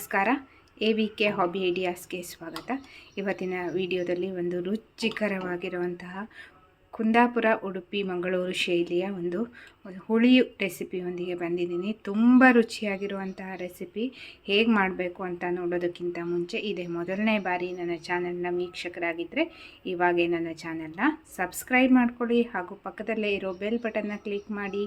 ನಮಸ್ಕಾರ. A V K hobby ಐಡಿಯಾಸ್ಗೆ ಸ್ವಾಗತ. ಇವತ್ತಿನ ವಿಡಿಯೋದಲ್ಲಿ ಒಂದು ರುಚಿಕರವಾಗಿರುವಂತಹ ಕುಂದಾಪುರ, ಉಡುಪಿ, ಮಂಗಳೂರು ಶೈಲಿಯ ಒಂದು ಹುಳಿ ರೆಸಿಪಿಯೊಂದಿಗೆ ಬಂದಿದ್ದೀನಿ. ತುಂಬ ರುಚಿಯಾಗಿರುವಂತಹ ರೆಸಿಪಿ ಹೇಗೆ ಮಾಡಬೇಕು ಅಂತ ನೋಡೋದಕ್ಕಿಂತ ಮುಂಚೆ ಇದೇ ಮೊದಲನೇ ಬಾರಿ ನನ್ನ ಚಾನಲ್ನ ವೀಕ್ಷಕರಾಗಿದ್ದರೆ ಇವಾಗೇ ನನ್ನ ಚಾನಲ್ನ ಸಬ್ಸ್ಕ್ರೈಬ್ ಮಾಡ್ಕೊಳ್ಳಿ. ಹಾಗೂ ಪಕ್ಕದಲ್ಲೇ ಇರೋ ಬೆಲ್ ಬಟನ್ನ ಕ್ಲಿಕ್ ಮಾಡಿ.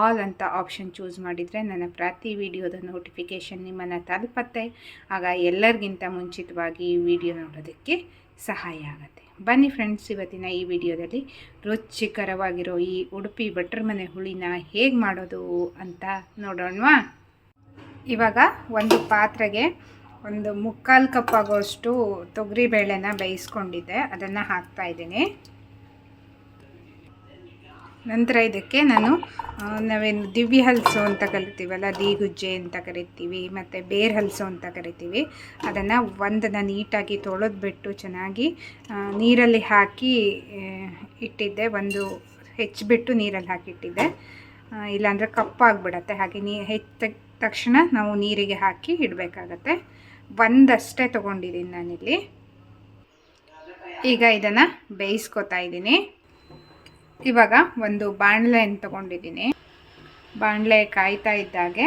ಆಲ್ ಅಂತ ಆಪ್ಷನ್ ಚೂಸ್ ಮಾಡಿದರೆ ನನ್ನ ಪ್ರತಿ ವಿಡಿಯೋದ ನೋಟಿಫಿಕೇಷನ್ ನಿಮ್ಮನ್ನು ತಲುಪತ್ತೆ. ಆಗ ಎಲ್ಲರಿಗಿಂತ ಮುಂಚಿತವಾಗಿ ಈ ವಿಡಿಯೋ ನೋಡೋದಕ್ಕೆ ಸಹಾಯ ಆಗುತ್ತೆ. ಬನ್ನಿ ಫ್ರೆಂಡ್ಸ್ ಇವತ್ತಿನ ಈ ವಿಡಿಯೋದಲ್ಲಿ ರುಚಿಕರವಾಗಿರೋ ಈ ಉಡುಪಿ ಭಟ್ರ ಮನೆ ಹುಳಿನ ಹೇಗೆ ಮಾಡೋದು ಅಂತ ನೋಡೋಣವಾ? ಇವಾಗ ಒಂದು ಪಾತ್ರೆಗೆ ಒಂದು ಮುಕ್ಕಾಲು ಕಪ್ ಆಗೋಷ್ಟು ತೊಗರಿಬೇಳೆನ ಬೇಯಿಸ್ಕೊಂಡಿದ್ದೆ, ಅದನ್ನು ಹಾಕ್ತಾ ಇದ್ದೀನಿ. ನಂತರ ಇದಕ್ಕೆ ನಾನು ನಾವೇನು ದಿವ್ಯ ಹಲಸು ಅಂತ ಕರಿತೀವಲ್ಲ ದೀಗುಜ್ಜೆ ಅಂತ ಕರಿತೀವಿ, ಮತ್ತು ಬೇರ್ ಹಲಸು ಅಂತ ಕರಿತೀವಿ. ಅದನ್ನು ಒಂದನ್ನು ನೀಟಾಗಿ ತೊಳೆದ್ಬಿಟ್ಟು ಚೆನ್ನಾಗಿ ನೀರಲ್ಲಿ ಹಾಕಿ ಇಟ್ಟಿದ್ದೆ. ಒಂದು ಹೆಚ್ಚಿಬಿಟ್ಟು ನೀರಲ್ಲಿ ಹಾಕಿಟ್ಟಿದ್ದೆ. ಇಲ್ಲಾಂದರೆ ಕಪ್ಪಾಗ್ಬಿಡತ್ತೆ ಹಾಗೆ ನೀ, ಹೆಚ್ಚ ತಕ್ಷಣ ನಾವು ನೀರಿಗೆ ಹಾಕಿ ಇಡಬೇಕಾಗತ್ತೆ. ಒಂದಷ್ಟೇ ತೊಗೊಂಡಿದ್ದೀನಿ ನಾನಿಲ್ಲಿ. ಈಗ ಇದನ್ನು ಬೇಯಿಸ್ಕೊತಾ ಇದ್ದೀನಿ. ಇವಾಗ ಒಂದು ಬಾಣಲೆಯನ್ನು ತಗೊಂಡಿದ್ದೀನಿ. ಬಾಣಲೆ ಕಾಯ್ತಾ ಇದ್ದಾಗೆ.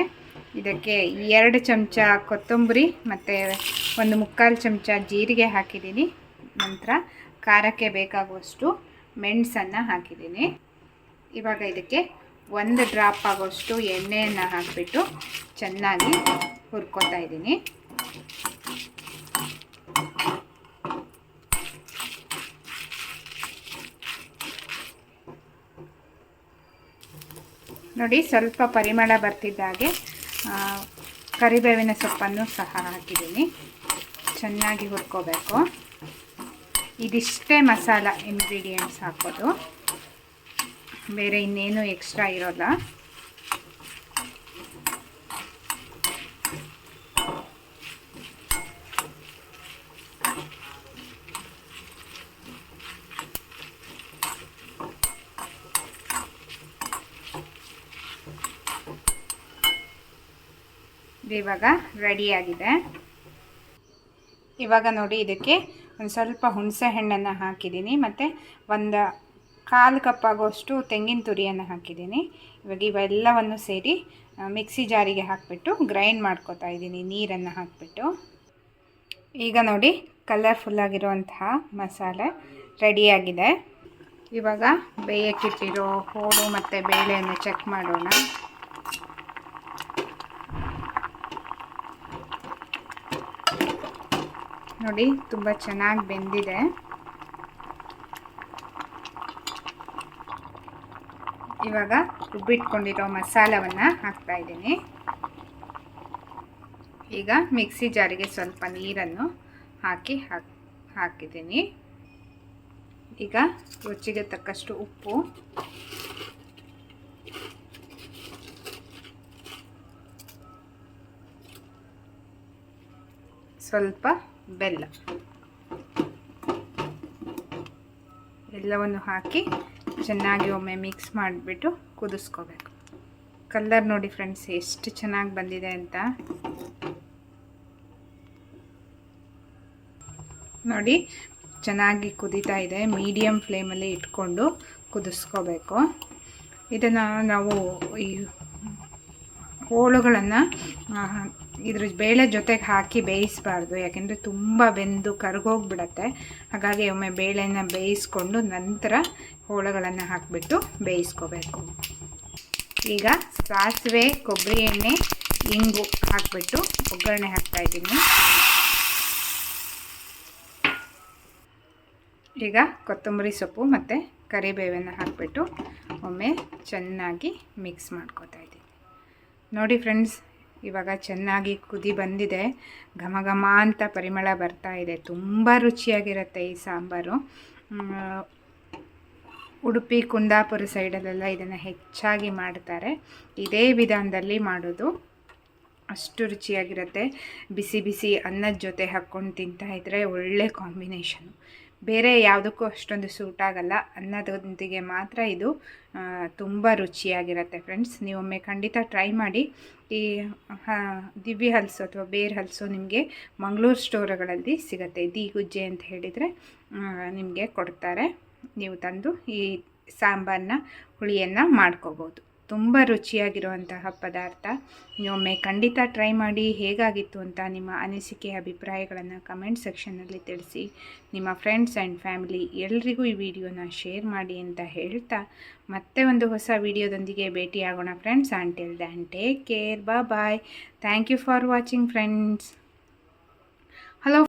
ಇದಕ್ಕೆ ಎರಡು ಚಮಚ ಕೊತ್ತಂಬರಿ ಮತ್ತು ಒಂದು ಮುಕ್ಕಾಲು ಚಮಚ ಜೀರಿಗೆ ಹಾಕಿದ್ದೀನಿ. ನಂತರ ಖಾರಕ್ಕೆ ಬೇಕಾಗುವಷ್ಟು ಮೆಣಸನ್ನು ಹಾಕಿದ್ದೀನಿ. ಇವಾಗ ಇದಕ್ಕೆ ಒಂದು ಡ್ರಾಪ್ ಆಗೋಷ್ಟು ಎಣ್ಣೆಯನ್ನು ಹಾಕಿಬಿಟ್ಟು ಚೆನ್ನಾಗಿ ಹುರ್ಕೋತಾ ಇದ್ದೀನಿ. ನೋಡಿ ಸ್ವಲ್ಪ ಪರಿಮಳ ಬರ್ತಿದ್ದಾಗೆ ಕರಿಬೇವಿನ ಸೊಪ್ಪನ್ನು ಸಹ ಹಾಕಿದ್ದೀನಿ. ಚೆನ್ನಾಗಿ ಹುರ್ಕೋಬೇಕು. ಇದಿಷ್ಟೇ ಮಸಾಲ ಇಂಗ್ರೀಡಿಯೆಂಟ್ಸ್ ಹಾಕೋದು. ಬೇರೆ ಇನ್ನೇನು ಎಕ್ಸ್ಟ್ರಾ ಇರೋಲ್ಲ. ಇವಾಗ ರೆಡಿಯಾಗಿದೆ ಇವಾಗ ನೋಡಿ ಇದಕ್ಕೆ ಒಂದು ಸ್ವಲ್ಪ ಹುಣಸೆ ಹಣ್ಣನ್ನು ಹಾಕಿದ್ದೀನಿ. ಮತ್ತು ಒಂದು ಕಾಲು ಕಪ್ ಆಗೋಷ್ಟು ತೆಂಗಿನ ತುರಿಯನ್ನು ಹಾಕಿದ್ದೀನಿ. ಇವಾಗ ಇವೆಲ್ಲವನ್ನು ಸೇರಿ ಮಿಕ್ಸಿ ಜಾರಿಗೆ ಹಾಕಿಬಿಟ್ಟು ಗ್ರೈಂಡ್ ಮಾಡ್ಕೋತಾ ಇದ್ದೀನಿ, ನೀರನ್ನು ಹಾಕಿಬಿಟ್ಟು. ಈಗ ನೋಡಿ ಕಲರ್ಫುಲ್ಲಾಗಿರುವಂತಹ ಮಸಾಲೆ ರೆಡಿಯಾಗಿದೆ ಇವಾಗ ಬೇಯಕ್ಕಿಟ್ಟಿರೋ ಹೋಳು ಮತ್ತು ಬೇಳೆಯನ್ನು ಚೆಕ್ ಮಾಡೋಣ. ನೋಡಿ, ತುಂಬ ಚೆನ್ನಾಗಿ ಬೆಂದಿದೆ. ಇವಾಗ ಉಬ್ಬಿಟ್ಕೊಂಡಿರೋ ಮಸಾಲವನ್ನು ಹಾಕ್ತಾ ಇದ್ದೀನಿ. ಈಗ ಮಿಕ್ಸಿ ಜಾರಿಗೆ ಸ್ವಲ್ಪ ನೀರನ್ನು ಹಾಕಿ ಹಾಕ್ ಹಾಕಿದ್ದೀನಿ. ಈಗ ರುಚಿಗೆ ತಕ್ಕಷ್ಟು ಉಪ್ಪು. ಸ್ವಲ್ಪ ಬೆಲ್ಲ. ಎಲ್ಲವನ್ನು ಹಾಕಿ ಚೆನ್ನಾಗಿ ಒಮ್ಮೆ ಮಿಕ್ಸ್ ಮಾಡಿಬಿಟ್ಟು ಕುದಿಸ್ಕೋಬೇಕು. ಕಲ್ಲರ್ ನೋಡಿ ಫ್ರೆಂಡ್ಸ್, ಎಷ್ಟು ಚೆನ್ನಾಗಿ ಬಂದಿದೆ ಅಂತ. ನೋಡಿ ಚೆನ್ನಾಗಿ ಕುದೀತಾ ಇದೆ. ಮೀಡಿಯಮ್ ಫ್ಲೇಮಲ್ಲಿ ಇಟ್ಕೊಂಡು ಕುದಿಸ್ಕೋಬೇಕು. ಇದನ್ನು ನಾವು ಈ ಹೋಳುಗಳನ್ನು ಇದ್ರ ಬೇಳೆ ಜೊತೆಗೆ ಹಾಕಿ ಬೇಯಿಸಬಾರ್ದು. ಯಾಕೆಂದರೆ ತುಂಬ ಬೆಂದು ಕರ್ಗೋಗ್ಬಿಡತ್ತೆ. ಹಾಗಾಗಿ ಒಮ್ಮೆ ಬೇಳೆನ ಬೇಯಿಸ್ಕೊಂಡು ನಂತರ ಹೋಳುಗಳನ್ನು ಹಾಕಿಬಿಟ್ಟು ಬೇಯಿಸ್ಕೋಬೇಕು. ಈಗ ಸಾಸಿವೆ, ಕೊಬ್ಬರಿ ಎಣ್ಣೆ, ಇಂಗು ಹಾಕಿಬಿಟ್ಟು ಒಗ್ಗರಣೆ ಹಾಕ್ತಾಯಿದ್ದೀನಿ ಈಗ ಕೊತ್ತಂಬರಿ ಸೊಪ್ಪು ಮತ್ತು ಕರಿಬೇವನ್ನು ಹಾಕಿಬಿಟ್ಟು ಒಮ್ಮೆ ಚೆನ್ನಾಗಿ ಮಿಕ್ಸ್ ಮಾಡ್ಕೋತಾ ಇದ್ದೀನಿ. ನೋಡಿ ಫ್ರೆಂಡ್ಸ್, ಇವಾಗ ಚೆನ್ನಾಗಿ ಕುದಿ ಬಂದಿದೆ. ಘಮ ಘಮ ಅಂತ ಪರಿಮಳ ಬರ್ತಾ ಇದೆ. ತುಂಬ ರುಚಿಯಾಗಿರುತ್ತೆ ಈ ಸಾಂಬಾರು. ಉಡುಪಿ ಕುಂದಾಪುರ ಸೈಡಲ್ಲೆಲ್ಲ ಇದನ್ನು ಹೆಚ್ಚಾಗಿ ಮಾಡ್ತಾರೆ. ಇದೇ ವಿಧಾನದಲ್ಲಿ ಮಾಡೋದು ಅಷ್ಟು ರುಚಿಯಾಗಿರುತ್ತೆ. ಬಿಸಿ ಬಿಸಿ ಅನ್ನದ ಜೊತೆ ಹಾಕ್ಕೊಂಡು ತಿಂತಾ ಇದ್ದರೆ ಒಳ್ಳೆ ಕಾಂಬಿನೇಷನು. ಬೇರೆ ಯಾವುದಕ್ಕೂ ಅಷ್ಟೊಂದು ಸೂಟ್ ಆಗಲ್ಲ ಅನ್ನದೊಂದಿಗೆ ಮಾತ್ರ ಇದು ತುಂಬ ರುಚಿಯಾಗಿರುತ್ತೆ ಫ್ರೆಂಡ್ಸ್ ನೀವೊಮ್ಮೆ ಖಂಡಿತ ಟ್ರೈ ಮಾಡಿ. ಈ ದಿವ್ಯ ಹಲಸು ಅಥವಾ ಬೇರ್ ಹಲಸು ನಿಮಗೆ ಮಂಗಳೂರು ಸ್ಟೋರ್ಗಳಲ್ಲಿ ಸಿಗುತ್ತೆ. ದಿ ಗುಜ್ಜೆ ಅಂತ ಹೇಳಿದರೆ ನಿಮಗೆ ಕೊಡ್ತಾರೆ. ನೀವು ತಂದು ಈ ಸಾಂಬಾರನ್ನ ಹುಳಿಯನ್ನು ಮಾಡ್ಕೋಬೋದು. ತುಂಬ ರುಚಿಯಾಗಿರುವಂತಹ ಪದಾರ್ಥ. ನೀವೊಮ್ಮೆ ಖಂಡಿತ ಟ್ರೈ ಮಾಡಿ ಹೇಗಾಗಿತ್ತು ಅಂತ ನಿಮ್ಮ ಅನಿಸಿಕೆ, ಅಭಿಪ್ರಾಯಗಳನ್ನು ಕಮೆಂಟ್ ಸೆಕ್ಷನ್ನಲ್ಲಿ ತಿಳಿಸಿ. ನಿಮ್ಮ ಫ್ರೆಂಡ್ಸ್ ಆ್ಯಂಡ್ ಫ್ಯಾಮಿಲಿ ಎಲ್ರಿಗೂ ಈ ವಿಡಿಯೋನ ಶೇರ್ ಮಾಡಿ ಅಂತ ಹೇಳ್ತಾ, ಮತ್ತೆ ಒಂದು ಹೊಸ ವಿಡಿಯೋದೊಂದಿಗೆ ಭೇಟಿಯಾಗೋಣ friends until then take care bye bye thank you for watching friends hello